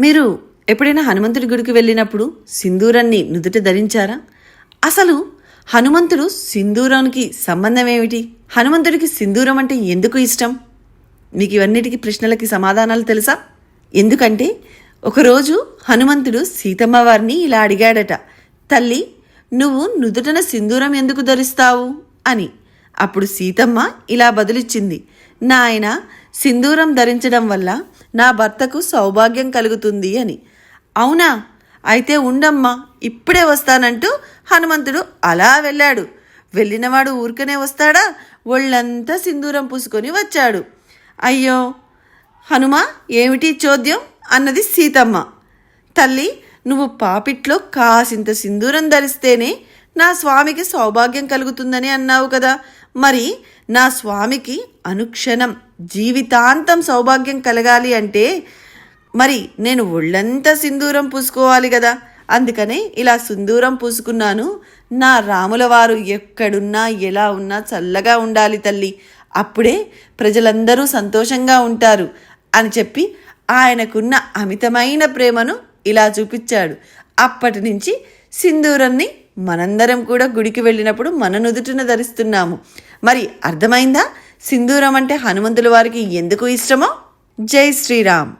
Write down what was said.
మీరు ఎప్పుడైనా హనుమంతుడి గుడికి వెళ్ళినప్పుడు సింధూరాన్ని నుదుట ధరించారా? అసలు హనుమంతుడు సింధూరానికి సంబంధం ఏమిటి? హనుమంతుడికి సింధూరం అంటే ఎందుకు ఇష్టం? మీకు ఇవన్నిటికీ ప్రశ్నలకి సమాధానాలు తెలుసా? ఎందుకంటే ఒకరోజు హనుమంతుడు సీతమ్మ వారిని ఇలా అడిగాడట తల్లి నువ్వు నుదుటన సింధూరం ఎందుకు ధరిస్తావు? అని. అప్పుడు సీతమ్మ ఇలా బదులిచ్చింది నాయన సింధూరం ధరించడం వల్ల నా భర్తకు సౌభాగ్యం కలుగుతుంది అని. అవునా? అయితే ఉండమ్మా ఇప్పుడే వస్తానంటూ హనుమంతుడు అలా వెళ్ళాడు. వెళ్ళినవాడు ఊరికనే వస్తాడా? ఒళ్ళంతా సింధూరం పూసుకొని వచ్చాడు. అయ్యో! హనుమ ఏమిటి చోద్యం? అన్నది సీతమ్మ. తల్లి నువ్వు పాపిట్లో కాసింత సింధూరం ధరిస్తేనే నా స్వామికి సౌభాగ్యం కలుగుతుందని అన్నావు కదా. మరి నా స్వామికి అనుక్షణం జీవితాంతం సౌభాగ్యం కలగాలి అంటే మరి నేను ఒళ్ళంతా సింధూరం పూసుకోవాలి కదా. అందుకనే ఇలా సింధూరం పూసుకున్నాను. నా రాముల వారు ఎక్కడున్నా ఎలా ఉన్నా చల్లగా ఉండాలి తల్లి. అప్పుడే ప్రజలందరూ సంతోషంగా ఉంటారు అని చెప్పి ఆయనకున్న అమితమైన ప్రేమను ఇలా చూపించాడు. అప్పటి నుంచి సింధూరాన్ని మనందరం కూడా గుడికి వెళ్ళినప్పుడు మన నుదుటిన ధరిస్తున్నాము. మరి అర్థమైందా? సింధూరం అంటే హనుమంతుల వారికి ఎందుకు ఇష్టమో? జై శ్రీరామ్.